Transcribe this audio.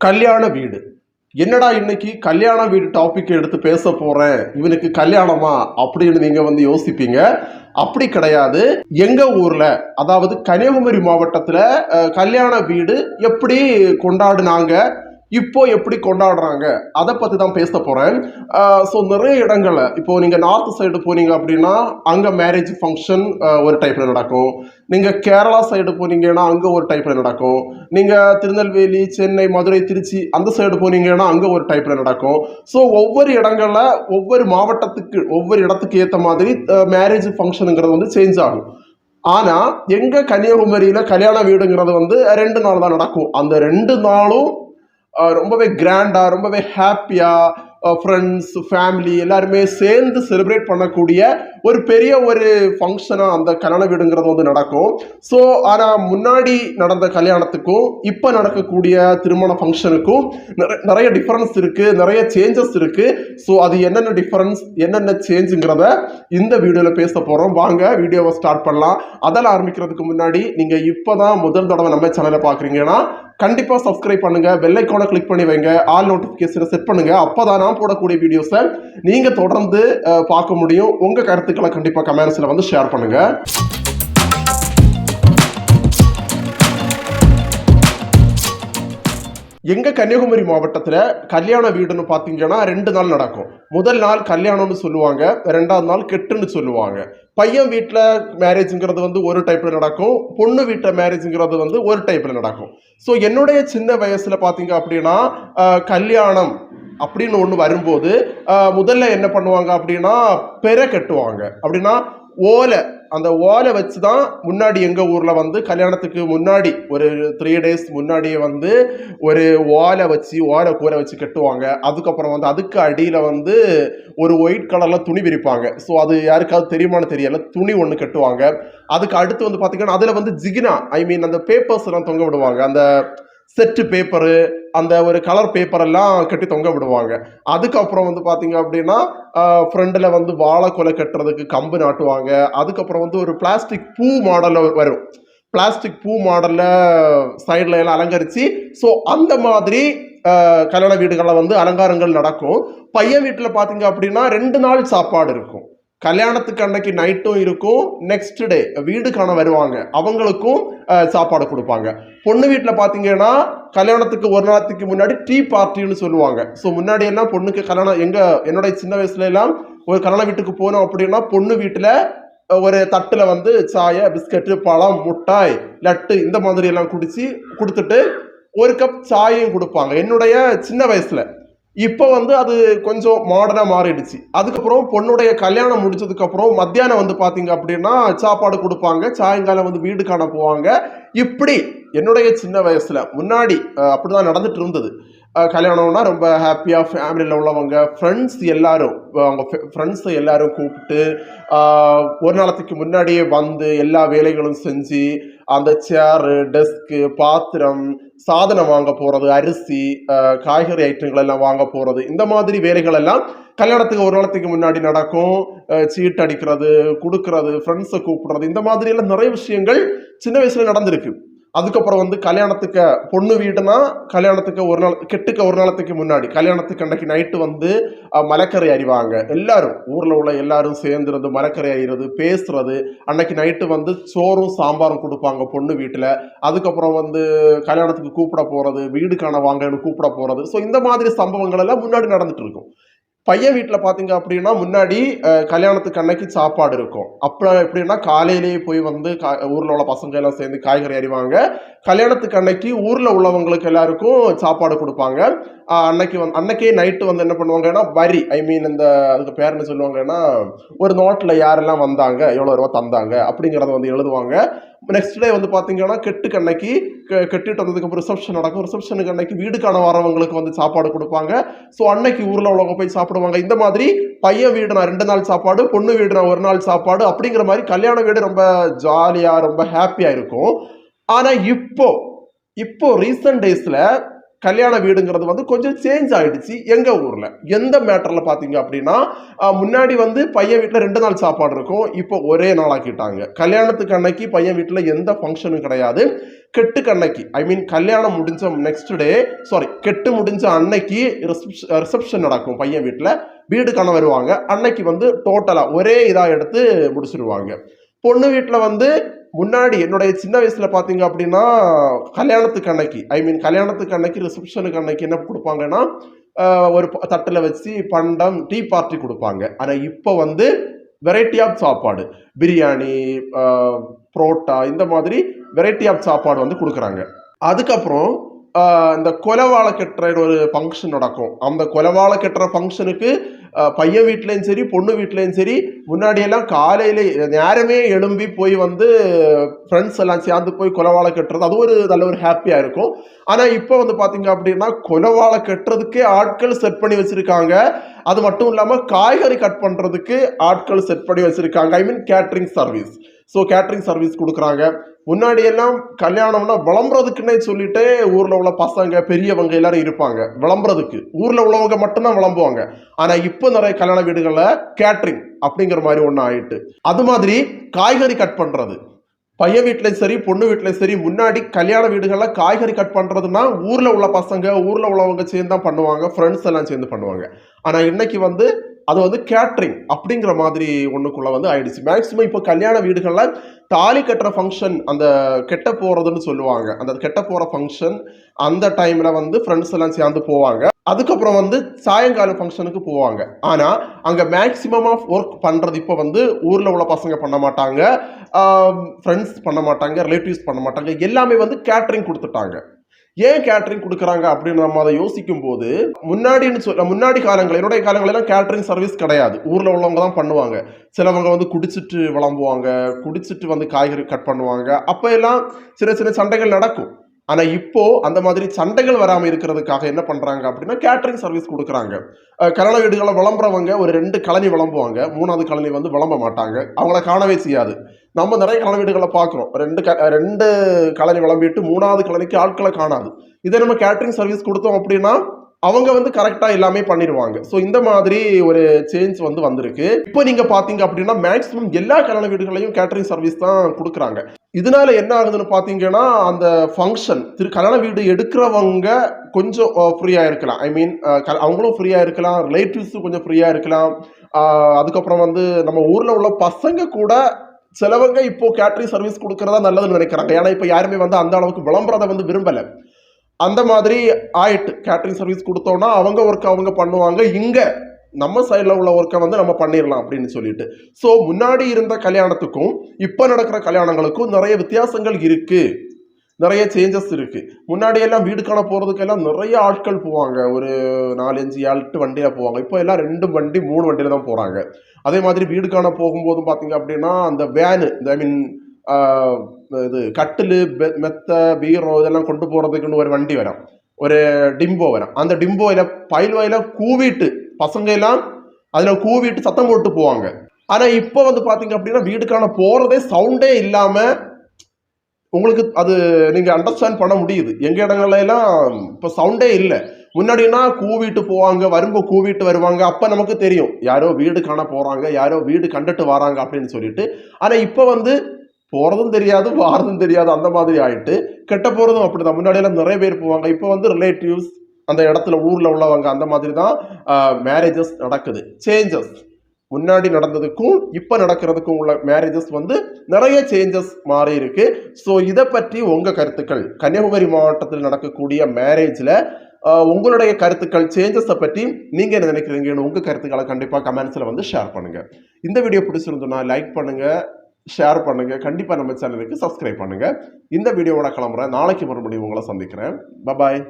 கல்யாண வீடு. என்னடா இன்னைக்கு கல்யாண வீடு டாபிக் எடுத்து பேச போறேன்? இவனுக்கு கல்யாணமா? அப்படின்னு நீங்க வந்து யோசிப்பீங்க. அப்படி கிடையாது. எங்க ஊர்ல அதாவது கன்னியாகுமரி மாவட்டத்துல கல்யாண வீடு எப்படி கொண்டாடுனாங்க? இப்போ எப்படி கொண்டாடுறாங்க? அதை பற்றி தான் பேச போகிறேன் ஸோ நிறைய இடங்களை இப்போது நீங்கள் நார்த் சைடு போனீங்க அப்படின்னா அங்கே மேரேஜ் ஃபங்க்ஷன் ஒரு டைப்ல நடக்கும். நீங்கள் கேரளா சைடு போனீங்கன்னா அங்கே ஒரு டைப்ல நடக்கும். நீங்கள் திருநெல்வேலி சென்னை மதுரை திருச்சி அந்த சைடு போனீங்கன்னா அங்கே ஒரு டைப்ல நடக்கும். ஸோ ஒவ்வொரு இடங்களில் ஒவ்வொரு மாவட்டத்துக்கு ஒவ்வொரு இடத்துக்கு ஏற்ற மாதிரி மேரேஜ் ஃபங்க்ஷனுங்கிறது வந்து சேஞ்ச் ஆகும். ஆனால் எங்கள் கன்னியாகுமரியில் கல்யாண வீடுங்கிறது வந்து ரெண்டு நாள் தான் நடக்கும். அந்த ரெண்டு நாளும் ரொம்பவே கிராண்டாக ரொம்பவே ஹாப்பியாக ஃப்ரெண்ட்ஸ் ஃபேமிலி எல்லாருமே சேர்ந்து செலிப்ரேட் பண்ணக்கூடிய ஒரு பெரிய ஒரு ஃபங்க்ஷனாக அந்த கல்யாண வீடுங்கிறது வந்து நடக்கும். ஸோ ஆனால் முன்னாடி நடந்த கல்யாணத்துக்கும் இப்போ நடக்கக்கூடிய திருமண ஃபங்க்ஷனுக்கும் நிறை- நிறைய டிஃப்ரென்ஸ் இருக்குது நிறைய சேஞ்சஸ் இருக்குது ஸோ அது என்னென்ன டிஃப்ரென்ஸ் என்னென்ன சேஞ்சுங்கிறத இந்த வீடியோவில் பேச போகிறோம் வாங்க வீடியோவை ஸ்டார்ட் பண்ணலாம். அதெல்லாம் ஆரம்பிக்கிறதுக்கு முன்னாடி நீங்கள் இப்போ தான் முதல் தடவை நம்ம சேனலை பார்க்குறீங்கன்னா கண்டிப்பாக சப்ஸ்கிரைப் பண்ணுங்க. பெல் கிளிக் பண்ணி வைங்க. ஆல் நோட்டிஃபிகேஷனை செட் பண்ணுங்க. அப்பதான் நான் போடக்கூடிய வீடியோஸை நீங்கள் தொடர்ந்து பார்க்க முடியும். உங்கள் கருத்துக்களை கண்டிப்பாக கமெண்ட்ஸில் வந்து ஷேர் பண்ணுங்க. எங்கள் கன்னியாகுமரி மாவட்டத்தில் கல்யாண வீடுன்னு பார்த்தீங்கன்னா ரெண்டு நாள் நடக்கும். முதல் நாள் கல்யாணம்னு சொல்லுவாங்க. ரெண்டாவது நாள் கெட்டுன்னு சொல்லுவாங்க. பையன் வீட்டில் மேரேஜுங்கிறது வந்து ஒரு டைப்பில் நடக்கும். பொண்ணு வீட்டில் மேரேஜுங்கிறது வந்து ஒரு டைப்பில் நடக்கும். ஸோ என்னுடைய சின்ன வயசில் பார்த்தீங்க அப்படின்னா கல்யாணம் அப்படின்னு ஒன்று வரும்போது முதல்ல என்ன பண்ணுவாங்க அப்படின்னா பெற கட்டுவாங்க. அப்படின்னா ஓலை அந்த ஓலை வச்சு தான் முன்னாடி எங்கள் ஊரில் வந்து கல்யாணத்துக்கு முன்னாடி ஒரு த்ரீ டேஸ் முன்னாடியே வந்து ஒரு ஓலை வச்சு ஓலை கூரை வச்சு கட்டுவாங்க. அதுக்கப்புறம் வந்து அதுக்கு அடியில் வந்து ஒரு ஒயிட் கலரில் துணி விரிப்பாங்க. ஸோ அது யாருக்காவது தெரியுமான்னு தெரியல. துணி ஒன்று கட்டுவாங்க. அதுக்கு அடுத்து வந்து பார்த்திங்கன்னா அதில் வந்து ஜிகினா ஐ மீன் அந்த பேப்பர்ஸ் எல்லாம் தொங்க விடுவாங்க. அந்த செட்டு பேப்பரு அந்த ஒரு கலர் பேப்பர் எல்லாம் கட்டி தொங்க விடுவாங்க. அதுக்கப்புறம் வந்து பார்த்தீங்க அப்படின்னா ஃப்ரண்டில் வந்து வாழை கொலை கட்டுறதுக்கு கம்பு நாட்டுவாங்க. அதுக்கப்புறம் வந்து ஒரு பிளாஸ்டிக் பூ மாடலில் வரும். பிளாஸ்டிக் பூ மாடலில் சைடில் எல்லாம் அலங்கரித்து ஸோ அந்த மாதிரி கல்யாண வீடுகளில் வந்து அலங்காரங்கள் நடக்கும். பையன் வீட்டில் பார்த்தீங்க அப்படின்னா ரெண்டு நாள் சாப்பாடு இருக்கும். கல்யாணத்துக்கு அன்னைக்கு நைட்டும் இருக்கும். நெக்ஸ்ட் டே வீடு காண வருவாங்க. அவங்களுக்கும் சாப்பாடு கொடுப்பாங்க. பொண்ணு வீட்டில் பார்த்தீங்கன்னா கல்யாணத்துக்கு ஒரு நாளைக்கு முன்னாடி டீ பார்ட்டின்னு சொல்லுவாங்க. ஸோ முன்னாடி எல்லாம் பொண்ணுக்கு கல்யாணம் எங்க என்னுடைய சின்ன வயசுல எல்லாம் ஒரு கல்யாண வீட்டுக்கு போனோம் அப்படின்னா பொண்ணு வீட்டில் ஒரு தட்டில் வந்து சாய பிஸ்கட்டு பழம் முட்டாய் லட்டு இந்த மாதிரி எல்லாம் குடிச்சு கொடுத்துட்டு ஒரு கப் சாயையும் கொடுப்பாங்க. என்னுடைய சின்ன வயசுல. இப்போ வந்து அது கொஞ்சம் மாடர்னாக மாறிடுச்சு. அதுக்கப்புறம் பொண்ணுடைய கல்யாணம் முடிச்சதுக்கப்புறம் மத்தியானம் வந்து பார்த்தீங்க அப்படின்னா சாப்பாடு கொடுப்பாங்க. சாயங்காலம் வந்து வீடு காண போவாங்க. இப்படி என்னுடைய சின்ன வயசில் முன்னாடி அப்படி அப்படிதான் நடந்துட்டு இருந்தது. கல்யாணம்னா ரொம்ப ஹாப்பியாக ஃபேமிலியில் உள்ளவங்க ஃப்ரெண்ட்ஸ் எல்லாரும் அவங்க ஃப்ரெண்ட்ஸை எல்லாரும் கூப்பிட்டு ஒரு நாளத்துக்கு முன்னாடியே வந்து எல்லா வேலைகளும் செஞ்சு அந்த சேரு டெஸ்க்கு பாத்திரம் சாதனம் வாங்க போகிறது அரிசி காய்கறி ஐட்டங்கள் எல்லாம் வாங்க போகிறது இந்த மாதிரி வேலைகள் எல்லாம் கல்யாணத்துக்கு ஒரு நாளத்துக்கு முன்னாடி நடக்கும். சீட் அடிக்கிறது கொடுக்கறது ஃப்ரெண்ட்ஸை கூப்பிடுறது இந்த மாதிரி எல்லாம் நிறைய விஷயங்கள் சின்ன வயசுல நடந்திருக்கு. அதுக்கப்புறம் வந்து கல்யாணத்துக்கு பொண்ணு வீடுனா கல்யாணத்துக்கு ஒரு நாள் கெட்டுக்க ஒரு நாளத்துக்கு முன்னாடி கல்யாணத்துக்கு அன்றைக்கு நைட்டு வந்து மலக்கரை மலைக்கரை அறிவாங்க. எல்லாரும் ஊரில் உள்ள எல்லாரும் சேர்ந்துருந்து மலைக்கரை அறிகிறது பேசுறது. அன்னைக்கு நைட்டு வந்து சோறும் சாம்பாரும் கொடுப்பாங்க பொண்ணு வீட்டில். அதுக்கப்புறம் வந்து கல்யாணத்துக்கு கூப்பிட போகிறது வீடு காண வாங்கன்னு கூப்பிட போகிறது ஸோ இந்த மாதிரி சம்பவங்கள் எல்லாம் முன்னாடி நடந்துட்டு இருக்கும். பையன் வீட்டில் பார்த்தீங்க அப்படின்னா முன்னாடி கல்யாணத்துக்கு அன்னைக்கு சாப்பாடு இருக்கும். அப்புறம் எப்படின்னா காலையிலேயே போய் வந்து கா ஊரில் உள்ள பசங்க எல்லாம் சேர்ந்து காய்கறி அறிவாங்க கல்யாணத்துக்கு அன்னைக்கு ஊரில் உள்ளவங்களுக்கு எல்லாருக்கும் சாப்பாடு கொடுப்பாங்க. அன்னைக்கு வந்து அன்னைக்கே நைட்டு வந்து என்ன பண்ணுவாங்கன்னா வரி ஐ மீன் இந்த அதுக்கு பேர்னு சொல்லுவாங்கன்னா ஒரு நோட்டில் யாரெல்லாம் வந்தாங்க எவ்வளோ ரூபா தந்தாங்க அப்படிங்கிறத வந்து எழுதுவாங்க. நெக்ஸ்ட் டே வந்து பார்த்தீங்கன்னா கெட்டுக்கு அன்னைக்கு கெட்டுட்டு கெட்டிட்டு வந்ததுக்கு ரிசப்ஷன் நடக்கும். ரிசப்ஷனுக்கு அன்னைக்கு வீடுக்கான வரவங்களுக்கு வந்து சாப்பாடு கொடுப்பாங்க. ஸோ அன்னைக்கு ஊரில் உள்ளவங்க போய் சாப்பிடுவாங்க. இந்த மாதிரி பையன் வீடுனா ரெண்டு நாள் சாப்பாடு பொண்ணு வீடுனா ஒரு நாள் சாப்பாடு அப்படிங்கிற மாதிரி கல்யாண வீடு ரொம்ப ஜாலியாக ரொம்ப ஹாப்பியாக இருக்கும். ஆனால் இப்போ இப்போ ரீசன்ட் டேஸில் கல்யாண வீடுங்கிறது வந்து கொஞ்சம் சேஞ்ச் ஆகிடுச்சு எங்கள் ஊரில். எந்த மேட்டரில் பார்த்தீங்க அப்படின்னா முன்னாடி வந்து பையன் வீட்டில் ரெண்டு நாள் சாப்பாடு இருக்கும் இப்போ ஒரே நாளாக்கிட்டாங்க கல்யாணத்துக்கு அன்னைக்கு பையன் வீட்டில் எந்த ஃபங்க்ஷனும் கிடையாது. கெட்டு கண்ணைக்கு ஐ மீன் கல்யாணம் முடிஞ்ச நெக்ஸ்ட் டே சாரி கெட்டு முடிஞ்ச அன்னைக்கு ரிசப்ஷன் நடக்கும் பையன் வீட்டில் வீடு காண வருவாங்க அன்னைக்கு வந்து டோட்டலாக ஒரே இதாக எடுத்து முடிச்சிருவாங்க. பொண்ணு வீட்டில் வந்து முன்னாடி என்னுடைய சின்ன வயசில் பார்த்தீங்க அப்படின்னா கல்யாணத்துக்கு அன்னைக்கு ஐ மீன் கல்யாணத்துக்கு அன்னைக்கு ரிசப்ஷனுக்கு அன்னைக்கு என்ன கொடுப்பாங்கன்னா ஒரு தட்டில் வச்சு பண்டம் டீ பார்ட்டி கொடுப்பாங்க. ஆனால் இப்போ வந்து வெரைட்டி ஆஃப் சாப்பாடு பிரியாணி புரோட்டா இந்த மாதிரி வெரைட்டி ஆஃப் சாப்பாடு வந்து கொடுக்குறாங்க. அதுக்கப்புறம் இந்த கொலவாழை கெட்டுற ஒரு ஃபங்க்ஷன் நடக்கும். அந்த கொலவாழை கெட்டுற ஃபங்க்ஷனுக்கு பையன் வீட்லேயும் சரி பொண்ணு வீட்லேயும் சரி முன்னாடியெல்லாம் காலையில் நேரமே எழும்பி போய் வந்து ஃப்ரெண்ட்ஸ் எல்லாம் சேர்ந்து போய் கொலவாழை கட்டுறது அது ஒரு நல்ல ஒரு ஹாப்பியாக இருக்கும். ஆனால் இப்போ வந்து பார்த்தீங்க அப்படின்னா கொலவாழை கட்டுறதுக்கே ஆட்கள் செட் பண்ணி வச்சுருக்காங்க. அது மட்டும் இல்லாமல் காய்கறி கட் பண்ணுறதுக்கு ஆட்கள் செட் பண்ணி வச்சுருக்காங்க. I mean catering service so catering service கொடுக்குறாங்க. முன்னாடி எல்லாம் கல்யாணம்னா விளம்புறதுக்குன்னே சொல்லிட்டு ஊரில் உள்ள பசங்க பெரியவங்க எல்லாரும் இருப்பாங்க விளம்புறதுக்கு. ஊரில் உள்ளவங்க மட்டும்தான் விளம்புவாங்க. ஆனால் இப்போ நிறைய கல்யாண வீடுகளில் கேட்ரிங் அப்படிங்கிற மாதிரி ஒன்று ஆயிட்டு. அது மாதிரி காய்கறி கட் பண்ணுறது பையன் வீட்டிலையும் சரி பொண்ணு வீட்டிலையும் சரி முன்னாடி கல்யாண வீடுகளில் காய்கறி கட் பண்ணுறதுனா ஊரில் உள்ள பசங்க ஊரில் உள்ளவங்க சேர்ந்து தான் பண்ணுவாங்க ஃப்ரெண்ட்ஸ் எல்லாம் சேர்ந்து பண்ணுவாங்க. ஆனால் இன்னைக்கு வந்து அது வந்து கேட்ரிங் அப்படிங்கிற மாதிரி ஒன்றுக்குள்ளே வந்து ஆயிடுச்சு. மேக்சிமம் இப்போ கல்யாண வீடுகளில் தாலி கட்டுற ஃபங்க்ஷன் அந்த கெட்ட போகிறதுன்னு சொல்லுவாங்க. அந்த கெட்ட போகிற ஃபங்க்ஷன் அந்த டைமில் வந்து ஃப்ரெண்ட்ஸ் எல்லாம் சேர்ந்து போவாங்க. அதுக்கப்புறம் வந்து சாயங்கால ஃபங்க்ஷனுக்கு போவாங்க. ஆனால் அங்கே மேக்ஸிமம் ஆஃப் ஒர்க் பண்ணுறது இப்போ வந்து ஊரில் உள்ள பசங்க பண்ண மாட்டாங்க. ஃப்ரெண்ட்ஸ் பண்ண மாட்டாங்க ரிலேட்டிவ்ஸ் பண்ண மாட்டாங்க. எல்லாமே வந்து கேட்ரிங் கொடுத்துட்டாங்க. ஏன் கேட்டரிங் கொடுக்குறாங்க அப்படின்னு நம்ம அதை யோசிக்கும் போது முன்னாடின்னு சொல்ல முன்னாடி காலங்கள் என்னுடைய காலங்களெல்லாம் கேட்டரிங் சர்வீஸ் கிடையாது. ஊரில் உள்ளவங்க தான் பண்ணுவாங்க. சிலவங்க வந்து குடிச்சிட்டு விளம்புவாங்க குடிச்சிட்டு வந்து காய்கறி கட் பண்ணுவாங்க. அப்போ எல்லாம் சின்ன சின்ன சண்டைகள் நடக்கும். ஆனால் இப்போ அந்த மாதிரி சண்டைகள் வராமல் இருக்கிறதுக்காக என்ன பண்ணுறாங்க அப்படின்னா கேட்டரிங் சர்வீஸ் கொடுக்குறாங்க. கல்யாண வீடுகளை விளம்புறவங்க ஒரு ரெண்டு கழனி விளம்புவாங்க. மூணாவது கழனி வந்து விளம்ப மாட்டாங்க. அவங்கள காணவே செய்யாது. நம்ம நிறைய கல்யாண வீடுகளை பார்க்குறோம் ரெண்டு க ரெண்டு கழனி விளம்பிட்டு மூணாவது கழனிக்கு ஆட்களை காணாது. இதே நம்ம கேட்டரிங் சர்வீஸ் கொடுத்தோம் அப்படின்னா அவங்க வந்து கரெக்டாக எல்லாமே பண்ணிடுவாங்க. ஸோ இந்த மாதிரி ஒரு சேஞ்ச் வந்து வந்திருக்கு. இப்போ நீங்கள் பார்த்தீங்க அப்படின்னா மேக்ஸிமம் எல்லா கல்யாண வீடுகளையும் கேட்டரிங் சர்வீஸ் தான் கொடுக்குறாங்க. இதனால என்ன ஆகுதுன்னு பார்த்தீங்கன்னா அந்த ஃபங்க்ஷன் திரு கல்யாண வீடு எடுக்கிறவங்க கொஞ்சம் ஃப்ரீயாக இருக்கலாம். ஐ மீன் அவங்களும் ஃப்ரீயாக இருக்கலாம். ரிலேட்டிவ்ஸும் கொஞ்சம் ஃப்ரீயாக இருக்கலாம். அதுக்கப்புறம் வந்து நம்ம ஊரில் உள்ள பசங்க கூட சிலவங்க இப்போ கேட்ரிங் சர்வீஸ் கொடுக்கறதா நல்லதுன்னு நினைக்கிறாங்க. ஏன்னா இப்போ யாருமே வந்து அந்த அளவுக்கு விளம்பரத்தை வந்து விரும்பலை. அந்த மாதிரி ஆயிட்டு கேட்ரிங் சர்வீஸ் கொடுத்தோன்னா அவங்க ஒர்க் அவங்க பண்ணுவாங்க. இங்கே நம்ம சைடில் உள்ள ஒர்க்கை வந்து நம்ம பண்ணிடலாம் அப்படின்னு சொல்லிட்டு. ஸோ முன்னாடி இருந்த கல்யாணத்துக்கும் இப்போ நடக்கிற கல்யாணங்களுக்கும் நிறைய வித்தியாசங்கள் இருக்குது நிறைய சேஞ்சஸ் இருக்குது முன்னாடி எல்லாம் வீடு காண போகிறதுக்கெல்லாம் நிறைய ஆட்கள் போவாங்க. ஒரு நாலஞ்சு எட்டு வண்டியில் போவாங்க. இப்போ எல்லாம் ரெண்டு வண்டி மூணு வண்டியில் தான் போகிறாங்க அதே மாதிரி வீடு காண போகும்போதும் பார்த்தீங்க அப்படின்னா அந்த வேனு ஐ மீன் இது கட்டில் மெத்த பீரோ இதெல்லாம் கொண்டு போகிறதுக்குன்னு ஒரு வண்டி வரும். ஒரு டிம்போ வரும் அந்த டிம்போயில பயில்வாயில கூவிட்டு பசங்க எல்லாம் அதுல கூவிட்டு சத்தம் போட்டு போவாங்க. ஆனா இப்போ வந்து பாத்தீங்க அப்படின்னா வீடுக்கான போறதே சவுண்டே இல்லாம உங்களுக்கு அது நீங்க அண்டர்ஸ்டாண்ட் பண்ண முடியுது. எங்க இடங்கள்ல எல்லாம் இப்போ சவுண்டே இல்லை. முன்னாடினா கூவிட்டு போவாங்க வரும்போ கூவிட்டு வருவாங்க. அப்போ நமக்கு தெரியும் யாரோ வீடு காண போகிறாங்க யாரோ வீடு கண்டுட்டு வராங்க அப்படின்னு சொல்லிட்டு. ஆனால் இப்போ வந்து போகிறதும் தெரியாது வாரதும் தெரியாது அந்த மாதிரி ஆகிட்டு கெட்ட போகிறதும் அப்படிதான். தான் முன்னாடியெல்லாம் நிறைய பேர் போவாங்க. இப்போ வந்து ரிலேட்டிவ்ஸ் அந்த இடத்துல ஊரில் உள்ளவங்க அந்த மாதிரி தான் மேரேஜஸ் நடக்குது. சேஞ்சஸ் முன்னாடி நடந்ததுக்கும் இப்போ நடக்கிறதுக்கும் உள்ள மேரேஜஸ் வந்து நிறைய சேஞ்சஸ் மாறி இருக்கு. ஸோ இதை பற்றி உங்கள் கருத்துக்கள்? கன்னியாகுமரி மாவட்டத்தில் நடக்கக்கூடிய மேரேஜில் உங்களுடைய கருத்துக்கள் சேஞ்சஸை பற்றி நீங்கள் என்ன நினைக்கிறீங்கன்னு உங்கள் கருத்துக்களை கண்டிப்பாக கமெண்ட்ஸில் வந்து ஷேர் பண்ணுங்கள் இந்த வீடியோ பிடிச்சிருந்தோன்னா லைக் பண்ணுங்கள் ஷேர் பண்ணுங்கள் கண்டிப்பாக நம்ம சேனலுக்கு சப்ஸ்கிரைப் பண்ணுங்க. இந்த வீடியோவோட கிளம்புறேன். நாளைக்கு மறுபடியும் உங்களை சந்திக்கிறேன். பபாய்